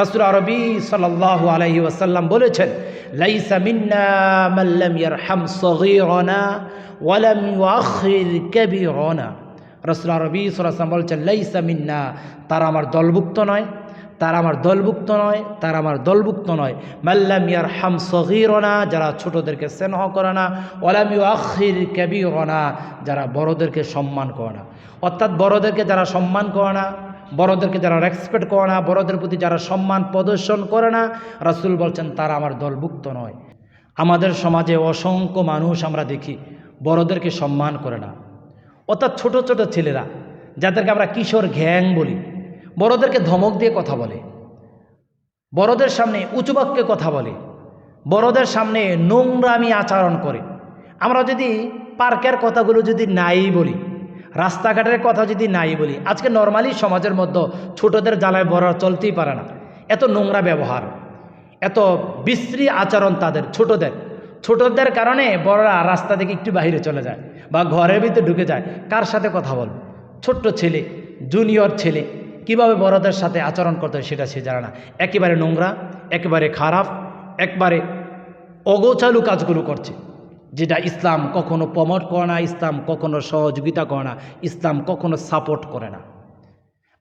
রাসুল আরবি সাল্লাহ আলহি ওয়াসাল্লাম বলেছেন, লাইসা মিন্না মাল্লাম ইয়ারহাম সগীরনা ওয়ালাম ইউআখির কাবীরনা। রাসুল আরবি সাল্লাম বলছেন, লাইসা মিন্না, তারা আমার দলভুক্ত নয়, তারা আমার দলভুক্ত নয়, তারা আমার দলভুক্ত নয়। মাল্লাম ইয়ার হাম সহিরনা যারা ছোটদেরকে স্নেহ করে না ওলাম ইউ আখির ক্যাবিরনা যারা বড়দেরকে সম্মান করে না। অর্থাৎ বড়দেরকে যারা সম্মান করে না বড়দেরকে যারা রেসপেক্ট করে না, বড়দের প্রতি যারা সম্মান প্রদর্শন করে না, রাসুল বলছেন, তারা আমার দলভুক্ত নয়। আমাদের সমাজে অসংখ্য মানুষ আমরা দেখি, বড়দেরকে সম্মান করে না। অর্থাৎ ছোট ছোট ছেলেরা, যাদেরকে আমরা কিশোর ঘ্যাং বলি, বড়দেরকে ধমক দিয়ে কথা বলে, বড়দের সামনে উঁচু বাক্যে কথা বলে, বড়দের সামনে নোংরামি আচরণ করে। আমরা যদি পার্কের কথাগুলো যদি নাই বলি রাস্তাঘাটের কথা যদি নাই বলি, আজকে নর্মালি সমাজের মধ্যে ছোটদের জ্বালায় বড় চলতেই পারে না। এত নোংরা ব্যবহার, এত বিশ্রী আচরণ তাদের, ছোটদের। ছোটদের কারণে বড়রা রাস্তা থেকে একটু বাইরে চলে যায় বা ঘরের ভিতরে ঢুকে যায়। কার সাথে কথা বল? ছোট্ট ছেলে জুনিয়র ছেলে, কীভাবে বড়দের সাথে আচরণ করতে হয় সেটা সে জানে না। একেবারে নোংরা, একেবারে খারাপ, একবারে অগোচালু কাজগুলো করছে। যেটা ইসলাম কখনো প্রমোট করে না, ইসলাম কখনো সহযোগিতা করে না, ইসলাম কখনো সাপোর্ট করে না।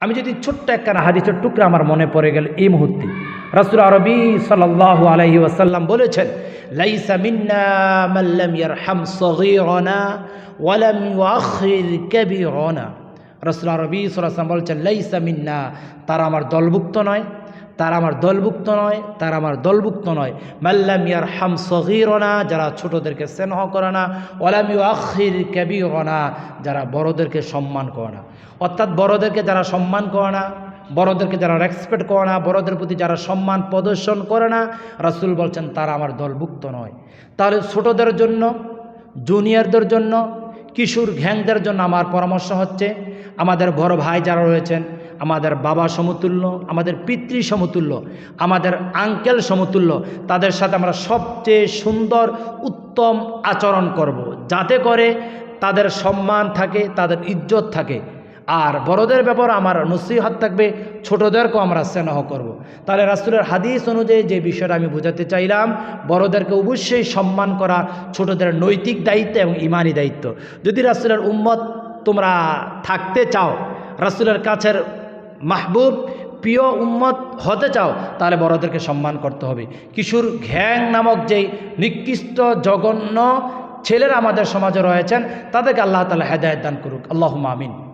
আমি যদি ছোট্ট একখানা হাদিসের টুকরা আমার মনে পড়ে গেল এই মুহূর্তে। রাসুল আরবি সাল্লাহ আলহি ওয়াসাল্লাম বলেছেন, লাইসা মিন্না মাল্লাম ইয়ারহাম রাসুল আরবি সাল্লাম বলছেন, লাইসা মিন্না, তারা আমার দলভুক্ত নয়। তারা আমার দলভুক্ত নয়, তারা আমার দলভুক্ত নয়। মাল্লাম ইয়ার হাম সগিরনা, যারা ছোটদেরকে স্নেহ করে না ওলাম ইউ আখির ক্যাবিরনা যারা বড়দেরকে সম্মান করে না। অর্থাৎ বড়দেরকে যারা সম্মান করে না, বড়দেরকে যারা রেসপেক্ট করে না, বড়দের প্রতি যারা সম্মান প্রদর্শন করে না, রাসুল বলছেন, তারা আমার দলভুক্ত নয়। তাহলে ছোটদের জন্য জুনিয়রদের জন্য, কিশোর ঘ্যাংদের জন্য আমার পরামর্শ হচ্ছে, আমাদের বড় ভাই যারা রয়েছেন আমাদের বাবা সমতুল্য, আমাদের পিতৃ সমতুল্য, আমাদের আঙ্কেল সমতুল্য, তাদের সাথে আমরা সবচেয়ে সুন্দর, উত্তম আচরণ করব। যাতে করে তাদের সম্মান থাকে, তাদের ইজ্জত থাকে আর বড়দের ব্যাপারে আমার নসিহাত থাকবে, ছোটদেরকেও আমরা স্নেহ করব। তাহলে রাসুলের হাদিস অনুযায়ী যে বিষয়টা আমি বোঝাতে চাইলাম, বড়দেরকে অবশ্যই সম্মান করা ছোটদের নৈতিক দায়িত্ব এবং ইমানি দায়িত্ব যদি রাসুলের উম্মত তোমরা থাকতে চাও, রাসুলের কাছের মাহবুব, প্রিয় উম্মত হতে চাও, তাহলে বড়দেরকে সম্মান করতে হবে। কিশোর ঘ্যাং নামক যেই নিকৃষ্ট, জঘন্য ছেলেরা আমাদের সমাজে রয়েছেন, তাদেরকে আল্লাহ তালা হেদায়ত দান করুক। আল্লাহ আমিন।